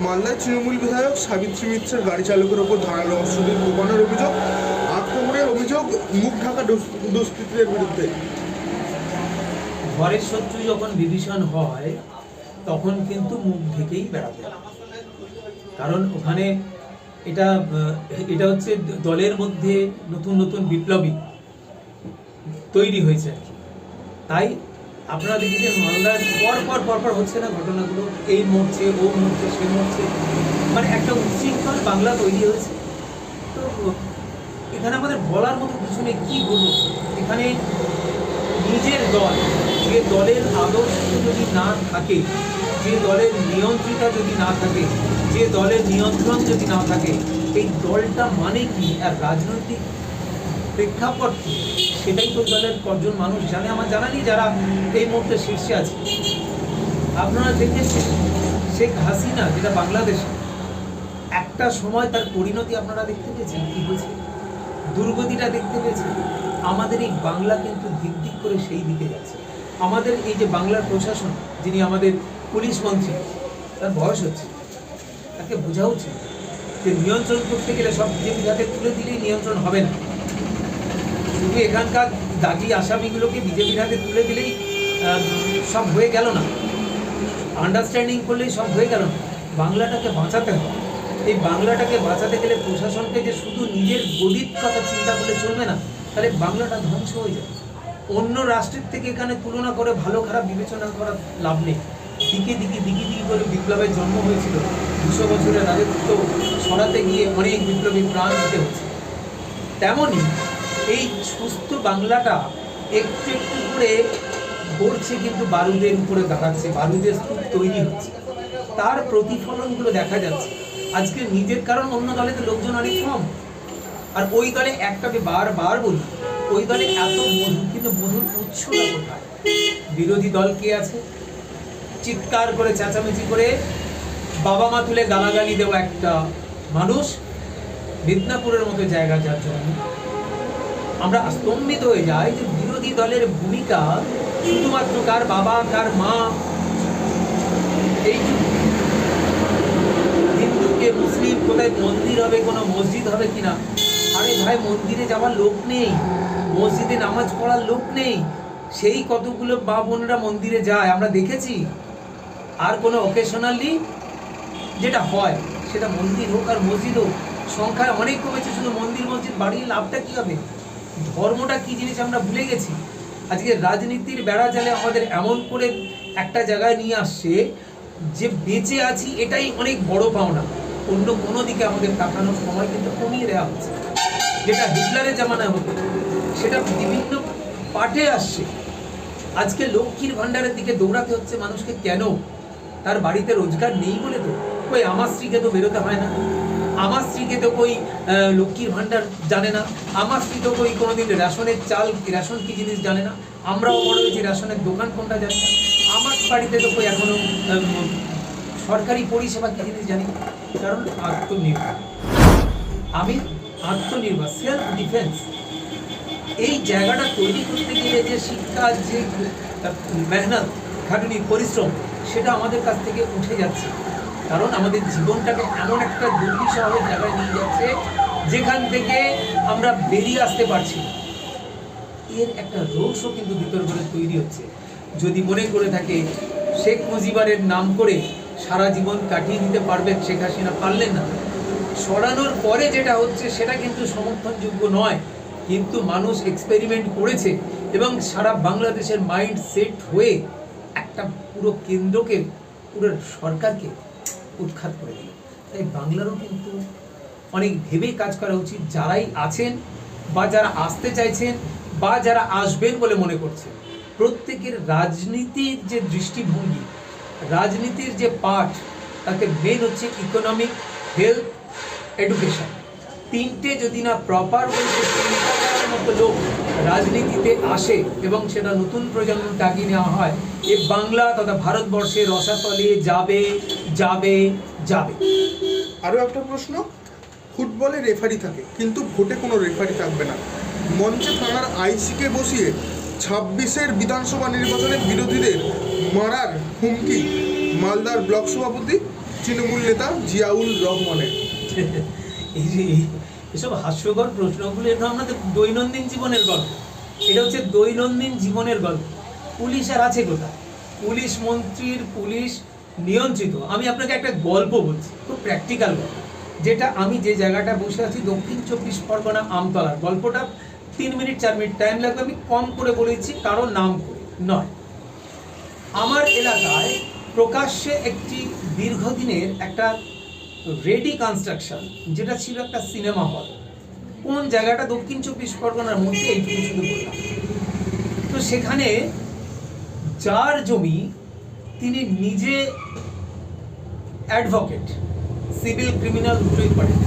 মালদায় তৃণমূল বিধায়ক সাবিত্রী মিত্রের গাড়ি চালকের ওপর ধারালো অস্ত্রের কোপানোর অভিযোগ, আক্রমণের অভিযোগ, মুখ ঢাকা দুষ- দুষ্কৃতীদের বিরুদ্ধে। ঘরের শত্রু যখন বিভীষণ হয়, তখন কিন্তু মুখ ঢেকেই বেড়াতে কারণ ওখানে এটা এটা হচ্ছে দলের মধ্যে নতুন নতুন বিপ্লবী তৈরি হয়েছে। তাই আপনারা দেখেছেন মালদার পর পর পর পর হচ্ছে না ঘটনাগুলো, এই মরছে, ও মরছে, সে মরছে। মানে একটা উচ্ছৃঙ্খল বাংলা তৈরি হয়েছে। তো, এখানে আমাদের বলার মতো কিছু নেই, কী বলব? এখানে নিজের দল, যে দলের আদর্শ যদি না থাকে, যে দলের নিয়ন্ত্রিতা যদি না থাকে, যে দলের নিয়ন্ত্রণ যদি না থাকে, এই দলটা মানে কি? আর রাজনৈতিক প্রেক্ষাপট সেটাই তো দলের কজন মানুষ জানে। আমার জানা নেই যারা এই মুহূর্তে শীর্ষে আছে। আপনারা দেখেছেন শেখ হাসিনা যেটা বাংলাদেশে, একটা সময় তার পরিণতি আপনারা দেখতে পেয়েছেন, কি হয়েছে? দুর্গতিটা দেখতে পেয়েছেন। আমাদের এই বাংলা কিন্তু দিক দিক করে সেই দিকে যাচ্ছে। আমাদের এই যে বাংলার প্রশাসন, যিনি আমাদের পুলিশ মন্ত্রী, তার বয়স হচ্ছে। তাকে বোঝা উচিত যে নিয়ন্ত্রণ করতে গেলে সব বিজেপি হাতে তুলে দিলেই নিয়ন্ত্রণ হবে না। শুধু এখানকার দাগি আসামিগুলোকে বিজেপির হাতে তুলে দিলেই সব হয়ে গেল না। আন্ডারস্ট্যান্ডিং করলেই সব হয়ে গেল না। বাংলাটাকে বাঁচাতে হবে। এই বাংলাটাকে বাঁচাতে গেলে প্রশাসনকে যে শুধু নিজের গদির কথা চিন্তা করলে চলবে না, তাহলে বাংলাটা ধ্বংস হয়ে যাবে। অন্য রাষ্ট্রের থেকে এখানে তুলনা করে ভালো খারাপ বিবেচনা করার লাভ নেই। দিকে দিকে দিকে দিকে করে বিপ্লবের জন্ম হয়েছিল। দুশো বছরের রাজত্ব সরাতে গিয়ে অনেক বিপ্লবী প্রাণ দিতে হচ্ছে। তেমনই এই সুস্থ বাংলাটা একটু একটু করে গড়ছে কিন্তু বারুদের উপরে দাঁড়াচ্ছে, বারুদের স্তূপ তৈরি হচ্ছে। তার প্রতিফলনগুলো দেখা যাচ্ছে। আজকে নিজের কারণ অন্য দলে তো লোকজন অনেক কম। আর ওই দলে একটা আমি বারবার বলি, ওই দলে এত মধু, কিন্তু মধুর উৎসটা বিরোধী দল কে আছে? চিৎকার করে, চেঁচামেচি করে বাবা মা তুলে গালাগালি দেওয়া একটা মানুষ মিদনাপুরের মতো জায়গা যার জন্য। আমরা স্তম্ভিত হয়ে যাই যে বিরোধী দলের ভূমিকা শুধুমাত্র কার বাবা, কার মা? এই হিন্দুকে মুসলিম, কোথায় মন্দির হবে, কোনো মসজিদ হবে কিনা? আরে ভাই, মন্দিরে যাওয়ার লোক নেই। মসজিদে নামাজ পড়ার লোক নেই। সেই কতগুলো বা বোনরা মন্দিরে যায়, আমরা দেখেছি। আর কোনো অকেশনালি যেটা হয়, সেটা মন্দির হোক আর মসজিদ হোক সংখ্যায় অনেক কমেছে, শুধু মন্দির, মসজিদ বাড়িয়ে লাভটা কী হবে? ধর্মটা কি জিনিস আমরা ভুলে গেছি? আজকে রাজনীতির বেড়া জালে আমাদের এমন করে একটা জায়গায় নিয়ে আসছে যে বেঁচে আছি এটাই অনেক বড় পাওনা। অন্য কোনো দিকে আমাদের তাকানোর সময় কিন্তু কমিয়ে দেওয়া হচ্ছে। যেটা হিটলারের জামানায় হতো, সেটা বিভিন্ন পাঠে আসছে। আজকে লক্ষ্মীর ভাণ্ডারের দিকে দৌড়াতে হচ্ছে মানুষকে, কেন? তার বাড়িতে রোজগার নেই বলে তো? কই আমার স্ত্রীকে তো বেরোতে হয় না। আমার স্ত্রীকে তো কই লক্ষ্মীর ভাণ্ডার জানে না। আমার স্ত্রী তো কই, কোনোদিন রেশনের চাল, রেশন কি জিনিস জানে না। আমরাও বড় হয়েছি, রেশনের দোকান কোনটা জানি না। আমার বাড়িতে তো কই এখনও সরকারি পরিষেবা কী জিনিস জানি কারণ আত্মনির্ভর। আমি আত্মনির্ভর সেলফ ডিফেন্স এই জায়গাটা তৈরি করতে গেলে যে শিক্ষা, যে মেহনত, খাটুনি, পরিশ্রম, সেটা আমাদের কাছ থেকে উঠে যাচ্ছে। কারণ আমাদের জীবনটাকে এমন একটা দুর্বিষহের জায়গায় নিয়ে যাচ্ছে, যেখান থেকে আমরা বেরিয়ে আসতে পারছি এর একটা রোষও কিন্তু ভিতর করে তৈরি হচ্ছে। যদি মনে করে থাকে, শেখ মুজিবারের নাম করে সারা জীবন কাটিয়ে দিতে পারবেন শেখ হাসিনা, পারলেন না। সরানোর পরে যেটা হচ্ছে, সেটা কিন্তু সমর্থনযোগ্য নয়। কিন্তু মানুষ এক্সপেরিমেন্ট করেছে এবং সারা বাংলাদেশের মাইন্ড সেট হয়ে একটা পুরো কেন্দ্রকে, পুরো সরকারকে উৎখাত করে দিল। তাই বাংলারও কিন্তু অনেক ভেবেই কাজ করা উচিত যারাই আছেন বা যারা আসতে চাইছেন বা যারা আসবেন বলে মনে করছেন। প্রত্যেকের রাজনীতির যে দৃষ্টিভঙ্গি, রাজনীতির যে পাঠ, তাতে মেন হচ্ছে ইকোনমিক হেলথ এডুকেশন তিনটে যদি না প্রপার মতো লোক রাজনীতিতে আসে এবং সেটা নতুন প্রজন্ম ডাকিয়ে নেওয়া হয়, এ বাংলা তথা ভারতবর্ষের রসাতলে যাবে যাবে যাবে। আরও একটা প্রশ্ন ফুটবলে রেফারি থাকে কিন্তু ভোটে কোনো রেফারি থাকবে না। মঞ্চে থানার আইসিকে বসিয়ে ছাব্বিশের বিধানসভা নির্বাচনে বিরোধীদের মারার হুমকি মালদার ব্লক সভাপতি তৃণমূল নেতা জিয়াউল রহমানের। এই যে এসব হাস্যকর প্রশ্নগুলো এটা আমাদের দৈনন্দিন জীবনের গল্প। এটা হচ্ছে দৈনন্দিন জীবনের গল্প। পুলিশ আর আছে কোথায়? পুলিশ মন্ত্রীর পুলিশ নিয়ন্ত্রিত। আমি আপনাকে একটা গল্প বলছি, খুব প্র্যাকটিক্যাল গল্প, যেটা আমি যে জায়গাটা বসে আছি, দক্ষিণ চব্বিশ পরগনা আমতলার। গল্পটা তিন মিনিট, চার মিনিট টাইম লাগবে, আমি কম করে বলেছি কারও নাম করে। নয়, আমার এলাকায় প্রকাশ্যে একটি দীর্ঘদিনের একটা রেডি কনস্ট্রাকশন যেটা ছিল একটা সিনেমা হল কোন জায়গাটা? দক্ষিণ চব্বিশ পরগনার মধ্যে, এইটুকু শুধু বললাম। তো সেখানে যার জমি তিনি নিজে অ্যাডভোকেট সিভিল ক্রিমিনাল দুটোই করেন।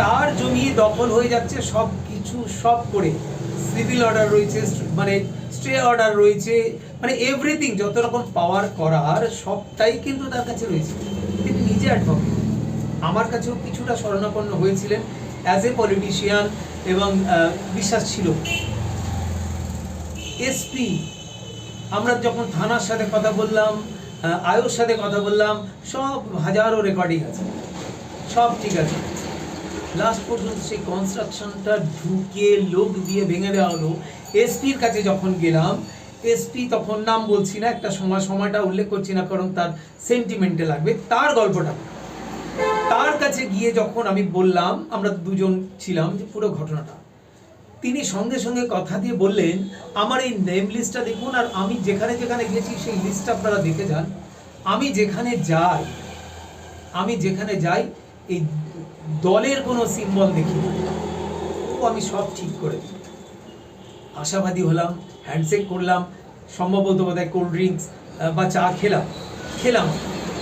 তার জমি দখল হয়ে যাচ্ছে সব কিছু সব করে। সিভিল অর্ডার রয়েছে মানে স্টে অর্ডার রয়েছে মানে এভরিথিং যত রকম পাওয়ার করার, সবটাই কিন্তু তার কাছে রয়েছে। তিনি নিজে অ্যাডভোকেট আমার কাছেও কিছুটা শরণাপন্ন হয়েছিলেন অ্যাজ এ পলিটিশিয়ান এবং বিশ্বাস ছিল। এসপি আমরা যখন থানার সাথে কথা বললাম আয়োর সাথে কথা বললাম, সব হাজারো রেকর্ডিং আছে। সব ঠিক আছে। লাস্ট পর্যন্ত সেই কনস্ট্রাকশনটা ঢুকে লোক দিয়ে ভেঙে দেওয়া হলো। এসপির কাছে যখন গেলাম এসপি তখন নাম বলছি না, একটা সময়, সময়টা উল্লেখ করছি না, কারণ তার সেন্টিমেন্টে লাগবে। তার গল্পটা। তার কাছে গিয়ে যখন আমি বললাম, আমরা দুজন ছিলাম যে পুরো ঘটনাটা। তিনি সঙ্গে সঙ্গে কথা দিয়ে বললেন, আমার এই নেম লিস্টটা দেখুন, আর আমি যেখানে যেখানে গেছি সেই লিস্টটা আপনারা দেখে যান। আমি যেখানে যাই, আমি যেখানে যাই, এই দলের কোনো সিম্বল দেখি ও আমি সব ঠিক করে দিই। আশাবাদী হলাম হ্যান্ডশেক করলাম, সম্ভবত বোধহয় কোল্ড ড্রিঙ্কস বা চা খেলাম খেলাম।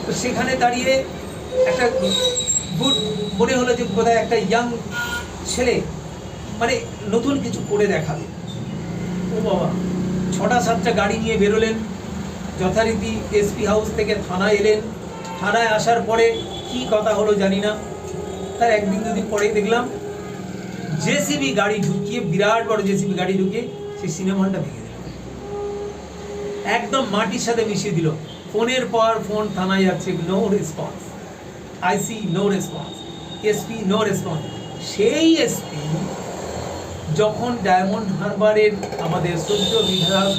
তো সেখানে দাঁড়িয়ে একটা গুড মনে হলো যে বোধহয় একটা ইয়াং ছেলে মানে নতুন কিছু করে দেখাবে। ও বাবা, ছটা সাতটা গাড়ি নিয়ে বেরোলেন। যথারীতি এসপি হাউস থেকে থানায় এলেন। থানায় আসার পরে কি কথা হলো জানি না। তার একদিন দুদিন পরেই দেখলাম, জেসিবি গাড়ি ঢুকিয়ে, বিরাট বড় জেসিবি গাড়ি ঢুকিয়ে সেই সিনেমা হলটা ভেঙে দিল। একদম মাটির সাথে মিশিয়ে দিল। ফোনের পর ফোন থানায় যাচ্ছে no response IC no response SP no response সেই এসপি যখন ডায়মন্ড হারবারের আমাদের সদ্য বিধায়ক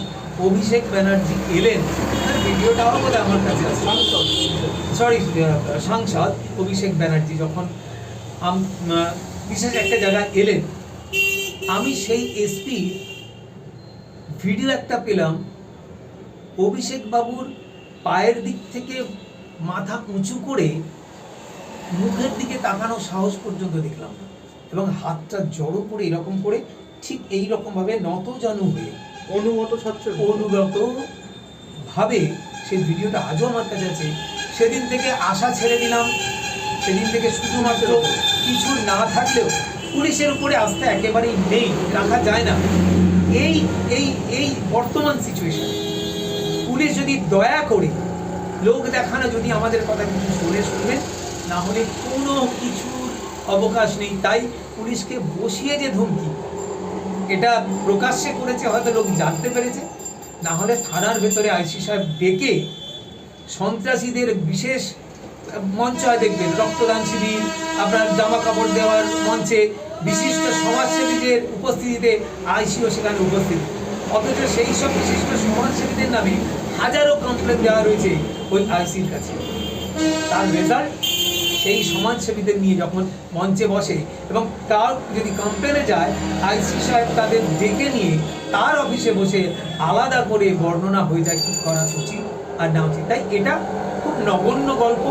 অভিষেক ব্যানার্জি এলেন তার ভিডিওটাও বোধ আমার কাছে আছে। সরি সাংসদ অভিষেক ব্যানার্জি যখন বিশেষ একটা জায়গায় এলেন আমি সেই এসপি ভিডিও একটা পেলাম অভিষেক বাবুর পায়ের দিক থেকে মাথা উঁচু করে মুখের দিকে তাকানো সাহস পর্যন্ত দেখলাম না। এবং হাতটা জড়ো করে এরকম করে ঠিক এই রকম ভাবে নত জানু হয়ে অনুগত ছাত্র অনুগত ভাবে সেই ভিডিওটা আজও আমার কাছে আছে। সেদিন থেকে আশা ছেড়ে দিলাম। সেদিন থেকে শুধুমাত্র কিছু না থাকলেও পুলিশের উপরে আস্থা একেবারেই নেই রাখা যায় না। এই এই এই বর্তমান সিচুয়েশন পুলিশ যদি দয়া করে লোক দেখানো যদি আমাদের কথা কিছু শুনে শুনবেন না হলে কোনো কিছুর অবকাশ নেই, তাই পুলিশকে বসিয়ে যে ধমকি, এটা প্রকাশ্যে করেছে, হয়তো লোক জানতে পেরেছে। না হলে থানার ভেতরে আইসি সাহেব ডেকে সন্ত্রাসীদের বিশেষ মঞ্চ হয় দেখবেন, রক্তদান শিবির, আপনার জামা কাপড় দেওয়ার মঞ্চে বিশিষ্ট সমাজসেবীদের উপস্থিতিতে আইসিও সেখানে উপস্থিত। অথচ সেই সব বিশিষ্ট সমাজসেবীদের নামে হাজারো কমপ্লেন দেওয়া রয়েছে ওই আইসির কাছে। তার রেজাল্ট সেই সমাজসেবীদের নিয়ে যখন মঞ্চে বসে এবং তার যদি কমপ্লেনে যায় আইসি সাহেব তাদের ডেকে নিয়ে তার অফিসে বসে আলাদা করে বর্ণনা হয়ে যায় কী করা উচিত আর না উচিত। তাই এটা খুব নগণ্য গল্প,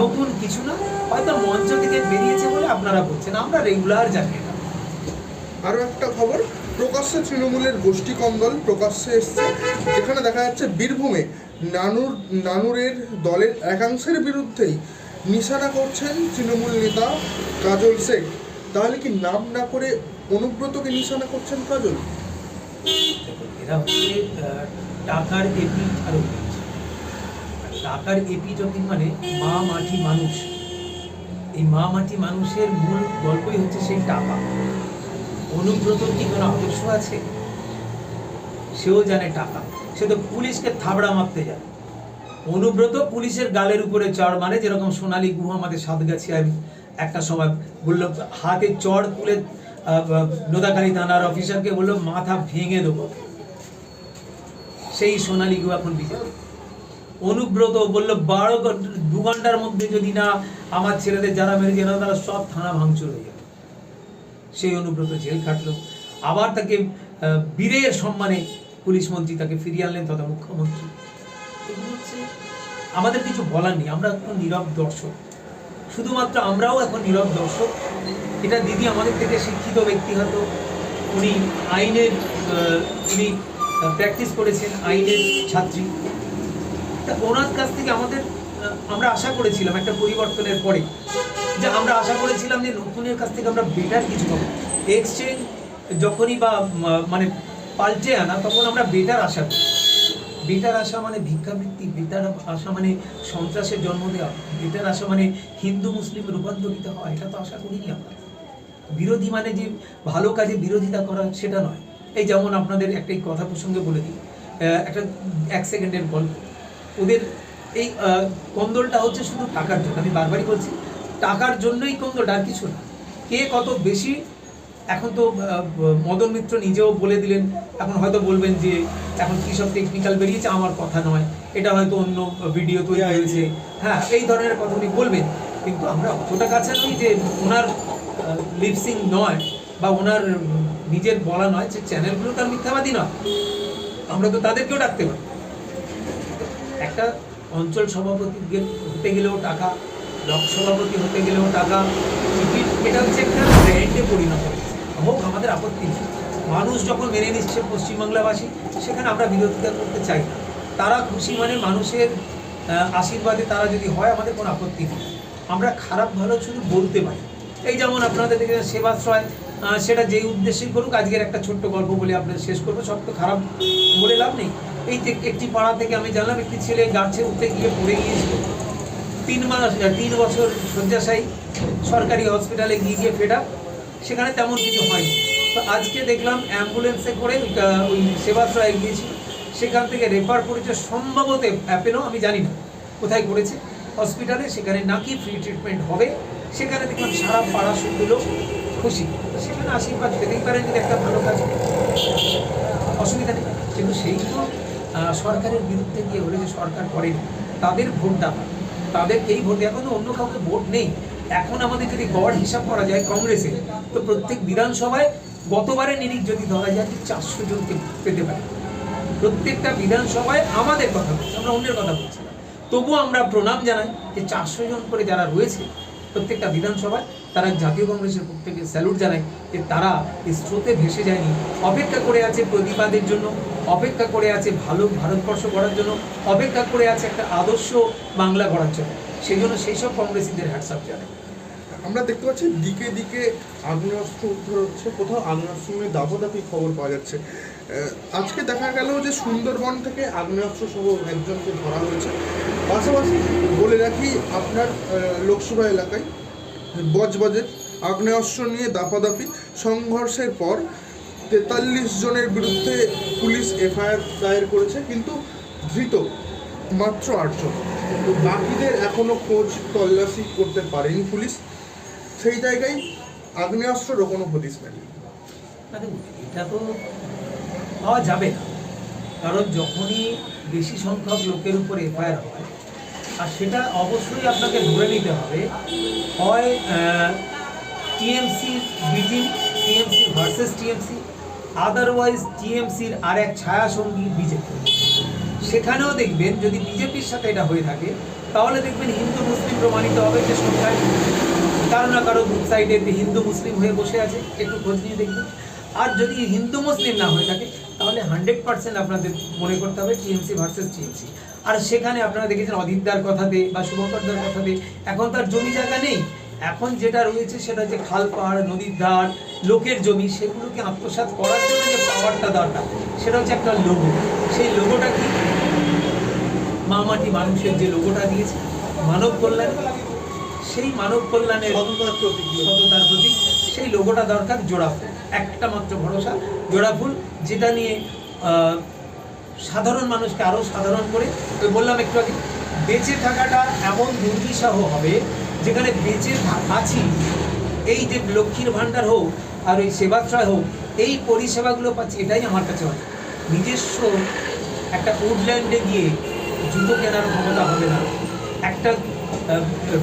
নতুন কিছু না। হয়তো মঞ্চ থেকে বেরিয়েছে বলে আপনারা বলছেন, আমরা রেগুলার জানি এটা আরও একটা খবর, প্রকাশ্যে তৃণমূলের গোষ্ঠী কন্দল প্রকাশ্যে এসছে। যেখানে দেখা যাচ্ছে বীরভূমে নানুর, নানুরের দলের একাংশের বিরুদ্ধেই নিশানা করছেন তৃণমূল নেতা কাজল শেখ তাহলে কি নাম না করে অনুব্রতকে নিশানা করছেন কাজল? টাকার এপি টাকার এপি যখন মানে মা, মাটি, মানুষ। এই মা, মাটি, মানুষের মূল গল্পই হচ্ছে সেই টাকা। অনুব্রত কি কোনো আদর্শ আছে? সেও জানে টাকা। সে তো পুলিশকে থাবড়া মারতে যায়। অনুব্রত পুলিশের গালের উপরে চড় মানে যেরকম সোনালী গুহা আমাদের সাতগাছি আমি একটা সময় বলল হাতে চড় তুলে নোদাকালী থানার অফিসারকে বলল মাথা ভেঙে দেবো। সেই সোনালী গুহা এখন বিজেপি অনুব্রত বলল, বারো দু ঘণ্টার মধ্যে যদি না আমার ছেলেদের যারা মেরেছে না তারা সব থানা ভাঙচুর হয়ে যাবে। সেই অনুব্রত জেল খাটলো। আবার তাকে বীরের সম্মানে পুলিশ মন্ত্রী তাকে ফিরিয়ে আনলেন তথা মুখ্যমন্ত্রী। এগুলো হচ্ছে আমাদের কিছু বলার নেই, আমরা এখন নীরব দর্শক। শুধুমাত্র আমরাও এখন নীরব দর্শক। এটা দিদি আমাদের থেকে শিক্ষিত ব্যক্তি হয়তো উনি আইনের উনি প্র্যাকটিস করেছেন আইনের ছাত্রী। তা ওনার কাছ থেকে আমাদের আমরা আশা করেছিলাম একটা পরিবর্তনের পরে যে আমরা আশা করেছিলাম যে নতুনের কাছ থেকে আমরা বেটার কিছু পাবো। এক্সচেঞ্জ যখনই বা মানে পাল্টে আনা, তখন আমরা বেটার আশা করি। বেটার আশা মানে ভিক্ষাবৃত্তি বেটার আশা মানে সন্ত্রাসের জন্ম দেওয়া বেটার আশা মানে হিন্দু মুসলিম রূপান্তরিত হওয়া, এটা তো আশা করিনি আমরা। বিরোধী মানে যে ভালো কাজে বিরোধিতা করা, সেটা নয়। এই যেমন আপনাদের একটা কথা প্রসঙ্গে বলে দিই। একটা এক সেকেন্ডের গল্প। ওদের এই কন্দলটা হচ্ছে শুধু টাকার জন্য। আমি বারবারই বলছি, টাকার জন্যই কন্দলটা, আর কিছু না। কে কত বেশি এখন তো মদন মিত্র নিজেও বলে দিলেন এখন হয়তো বলবেন যে এখন কী সব টেকনিক্যাল বেরিয়েছে আমার কথা নয়। এটা হয়তো অন্য ভিডিও তৈরি হয়েছে। হ্যাঁ এই ধরনের কথা উনি বলবেন। কিন্তু আমরা অতটা কাছে নই যে ওনার লিপসিং নয় বা ওনার নিজের বলা নয় যে চ্যানেলগুলো তার মিথ্যাবাদী নয়। আমরা তো তাদেরকেও ডাকতে পারি। একটা অঞ্চল সভাপতি হতে গেলেও টাকা ব্লক সভাপতি হতে গেলেও টাকা এটা হচ্ছে একটা ব্র্যান্ডে পরিণত। হোক, আমাদের আপত্তি নেই। মানুষ যখন মেনে নিচ্ছে পশ্চিমবাংলাবাসী, সেখানে আমরা বিরোধিতা করতে চাই না। তারা খুশি মানে মানুষের আশীর্বাদে তারা যদি হয়, আমাদের কোনো আপত্তি নেই। আমরা খারাপ ভালো শুধু বলতে পারি। এই যেমন আপনাদের দেখে সেবাশ্রয় সেটা যেই উদ্দেশ্যে করুক, আজকের একটা ছোট্ট গল্প বলে আপনাদের শেষ করব। সব তো খারাপ বলে লাভ নেই। এই যে একটি পাড়া থেকে আমি জানলাম, একটি ছেলে গাছে উঠতে গিয়ে পড়ে গিয়েছিল। তিন মাস তিন বছর শয্যাশায়ী, সরকারি হসপিটালে গিয়ে গিয়ে ফেটা সেখানে তেমন কিছু হয়নি। তো আজকে দেখলাম অ্যাম্বুলেন্সে করে ওই সেবাশ্রয়ে গিয়েছিল সেখান থেকে রেফার করেছে সম্ভবত অ্যাপেলো আমি জানি না কোথায় করেছে। হসপিটালে সেখানে নাকি ফ্রি ট্রিটমেন্ট হবে। সেখানে দেখলাম সারা পাড়া শুদ্ধ খুশি। সেখানে আশীর্বাদ পেতেই পারেন যদি একটা ভালো কাজ অসুবিধা নেই। কিন্তু সেইগুলো সরকারের বিরুদ্ধে গিয়ে হলে যে সরকার করেন। তাদের ভোটটা, তাদের এই ভোট। এখন অন্য কাউকে ভোট নেই। এখন আমাদের যদি গড় হিসাব করা যায় কংগ্রেসে, তো প্রত্যেক বিধানসভায় গতবারে নিরিখ যদি ধরা যায় চারশো জনকে পেতে পারে। প্রত্যেকটা বিধানসভায় আমাদের কথা বলছি, আমরা অন্যের কথা বলছি না। তবুও আমরা প্রণাম জানাই যে চারশো জন করে যারা রয়েছে, প্রত্যেকটা বিধানসভায় তারা জাতীয় কংগ্রেসের থেকে স্যালুট জানায় যে তারা এই স্রোতে ভেসে যায়নি। অপেক্ষা করে আছে প্রতিবাদের জন্য, অপেক্ষা করে আছে ভালো ভারতবর্ষ গড়ার জন্য, অপেক্ষা করে আছে একটা আদর্শ বাংলা গড়ার জন্য। সেই জন্য সেই সব কংগ্রেসীদের হ্যাটসঅ্যাপ জানাই আমরা দেখতে পাচ্ছি দিকে দিকে আগ্নেয়াস্ত্র উদ্ধার হচ্ছে, কোথাও আগ্নেয়াস্ত্র নিয়ে দাপাদাপি খবর পাওয়া যাচ্ছে। আজকে দেখা গেল যে সুন্দরবন থেকে আগ্নেয়াস্ত্র সহ একজনকে ধরা হয়েছে। পাশাপাশি বলে রাখি, আপনার লোকসভা এলাকায় বজবজের আগ্নেয়াস্ত্র নিয়ে দাপাদাপি, সংঘর্ষের পর তেতাল্লিশ জনের বিরুদ্ধে পুলিশ এফআইআর দায়ের করেছে, কিন্তু ধৃত মাত্র আটজন। বাকিদের এখনও খোঁজ তল্লাশি করতে পারেনি পুলিশ। সেই জায়গায় আগ্নেয়াস্ত্ররও কোনো হদিস মেলেনি না এটা তো পাওয়া যাবে না। কারণ যখনই বেশি সংখ্যক লোকের উপর এফআইআর হয়, আর সেটা অবশ্যই আপনাকে ধরে নিতে হবে, হয় টিএমসি বিজি টিএমসি ভার্সেস টিএমসি, আদারওয়াইজ টিএমসির আর এক ছায়াসঙ্গী বিজেপি। সেখানেও দেখবেন যদি বিজেপির সাথে এটা হয়ে থাকে, তাহলে দেখবেন হিন্দু মুসলিম প্রমাণিত হবে যে সংখ্যায় কারও না কারও সাইডে হিন্দু মুসলিম হয়ে বসে আছে। একটু খোঁজ নিয়ে দেখবেন। আর যদি হিন্দু মুসলিম না হয়ে থাকে, তাহলে হান্ড্রেড পার্সেন্ট আপনাদের মনে করতে হবে টিএমসি ভার্সেস টিএমসি। আর সেখানে আপনারা দেখেছেন অদিতদার কথাতে বা শুভকরদার কথাতে, এখন তার জমি জায়গা নেই। এখন যেটা রয়েছে সেটা হচ্ছে খাল পাহাড় নদীর ধার লোকের জমি সেগুলোকে আত্মসাৎ করার জন্য যে পাওয়ারটা দরকার সেটা হচ্ছে একটা লোগো সেই লোগোটা কি? মা মাটি মানুষের যে লোগোটা দিয়েছে মানব কল্যাণ। সেই মানব কল্যাণের সততার প্রতীক। সততার প্রতীক। সেই লোগোটা দরকার জোড়া ফুল। একটা মাত্র ভরসা জোড়া ফুল যেটা নিয়ে সাধারণ মানুষকে আরও সাধারণ করে। ওই বললাম একটু আগে বেঁচে থাকাটা এমন দুর্বিষহ হবে যেখানে বেঁচে আছি, এই যে লক্ষ্মীর ভাণ্ডার হোক আর ওই সেবাশ্রয় হোক, এই পরিষেবাগুলো পাচ্ছি, এটাই আমার কাছে অনেক নিজস্ব একটা উডল্যান্ডে গিয়ে জুতো কেনার ক্ষমতা হবে না, একটা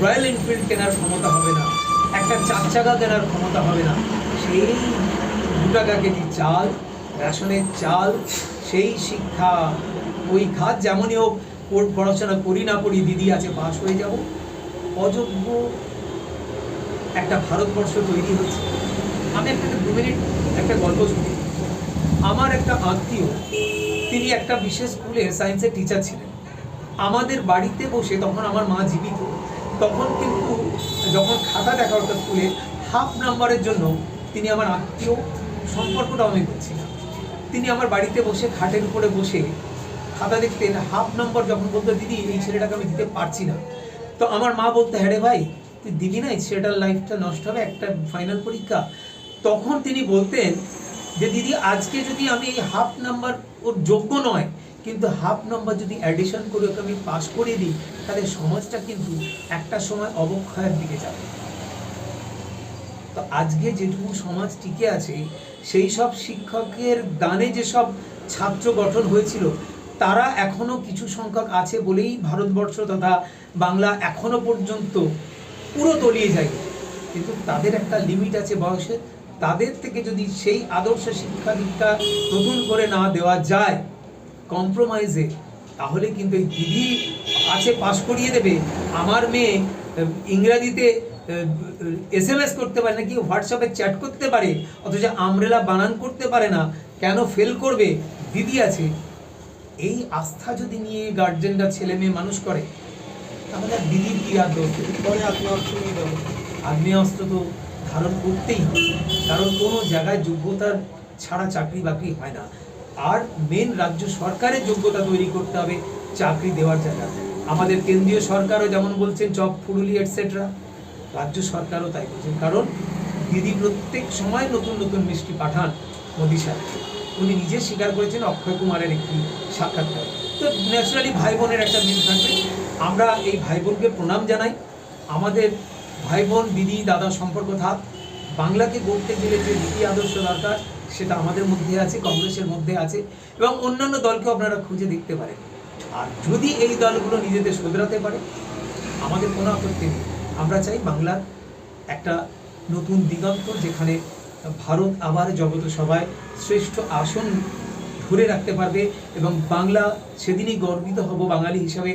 রয়্যাল এনফিল্ড কেনার ক্ষমতা হবে না, একটা চার চাকা কেনার ক্ষমতা হবে না। সেই দু টাকা কেজি চাল, রেশনের চাল, সেই শিক্ষা, ওই খাত যেমনই হোক পড়- পড়াশোনা করি না পড়ি দিদি আছে, পাশ হয়ে যাব। অযোগ্য একটা ভারতবর্ষ তৈরি হচ্ছে। আমি একটা দু মিনিট একটা গল্প শুনি। আমার একটা আত্মীয়, তিনি একটা বিশেষ স্কুলে সায়েন্সের টিচার ছিলেন। আমাদের বাড়িতে বসে তখন আমার মা জীবিত, তখন কিন্তু যখন খাতা দেখা হতো স্কুলে হাফ নাম্বারের জন্য তিনি আমার আত্মীয় সম্পর্কটা আমি করছি না। তিনি আমার বাড়িতে বসে খাটের উপরে বসে খাতা দেখতেন হাফ নম্বর যখন বলতো দিদি, এই ছেলেটাকে আমি দিতে পারছি না। তো আমার মা বলতে হ্যাঁ ভাই, তুই দিবি না ছেলেটার লাইফটা নষ্ট হবে, একটা ফাইনাল পরীক্ষা। তখন তিনি বলতেন যে, দিদি, আজকে যদি আমি এই হাফ নাম্বার ওর যোগ্য নয়, কিন্তু হাফ নাম্বার যদি অ্যাডিশন করে ওকে আমি পাস করিয়ে দিই, তাহলে সমাজটা কিন্তু একটা সময় অবক্ষয়ের দিকে যাবে। তো আজকে যেটুকু সমাজ টিকে আছে, সেই সব শিক্ষকের দানে যেসব ছাত্র গঠন হয়েছিল তারা এখনও কিছু সংখ্যক আছে বলেই ভারতবর্ষ তথা বাংলা এখনও পর্যন্ত পুরো তলিয়ে যায় কিন্তু তাদের একটা লিমিট আছে বয়সের তাদের থেকে যদি সেই আদর্শ শিক্ষা দীক্ষা নতুন করে না দেওয়া যায় কম্প্রোমাইজে তাহলে কিন্তু এই দিদি আছে পাশ করিয়ে দেবে। আমার মেয়ে ইংরাজিতে এস এম এস করতে পারে না কি হোয়াটসঅ্যাপে চ্যাট করতে পারে, অথচ আমরেলা বানান করতে পারে না, কেন ফেল করবে? দিদি আছে। এই আস্থা যদি নিয়ে গার্জেনরা ছেলে মেয়ে মানুষ করে তাহলে দিদির কি আর দোষ? পরে আত্মহত্যা নিয়ে যাব। আগ্নেয়াস্ত্র তো ধারণ করতেই হবে কারণ কোনো জায়গায় যোগ্যতার ছাড়া চাকরি বাকরি হয় না। আর মেন রাজ্য সরকারের যোগ্যতা তৈরি করতে হবে চাকরি দেওয়ার জায়গা। আমাদের কেন্দ্রীয় সরকারও যেমন বলছেন জব ফুরুলি এটসেট্রা রাজ্য সরকারও তাই বলছেন। কারণ দিদি প্রত্যেক সময় নতুন নতুন মিষ্টি পাঠান মোদী সাহেবকে উনি নিজে স্বীকার করেছেন অক্ষয় কুমারের একটি সাক্ষাৎকার। তো ন্যাচারালি ভাই বোনের একটা মিল থাকবে। আমরা এই ভাই বোনকে প্রণাম জানাই। আমাদের ভাই বোন, দিদি, দাদা সম্পর্ক থাক। বাংলাকে গড়তে গেলে যে নীতি আদর্শ দরকার, সেটা আমাদের মধ্যে আছে, কংগ্রেসের মধ্যে আছে এবং অন্যান্য দলকেও আপনারা খুঁজে দেখতে পারেন। আর যদি এই দলগুলো নিজেদের শুধরাতে পারে, আমাদের কোনো আপত্তি নেই। আমরা চাই বাংলার একটা নতুন দিগন্ত যেখানে ভারত আবার জগত সভায় শ্রেষ্ঠ আসন ধরে রাখতে পারবে এবং বাংলা সেদিনই গর্বিত হব বাঙালি হিসাবে।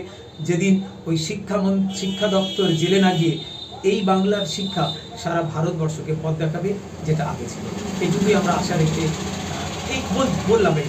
যেদিন ওই শিক্ষা শিক্ষা দপ্তর জেলে না গিয়ে এই বাংলার শিক্ষা সারা ভারতবর্ষকে পথ দেখাবে, যেটা আগে ছিল। এইটুকুই আমরা আশা রেখে এই বললাম এই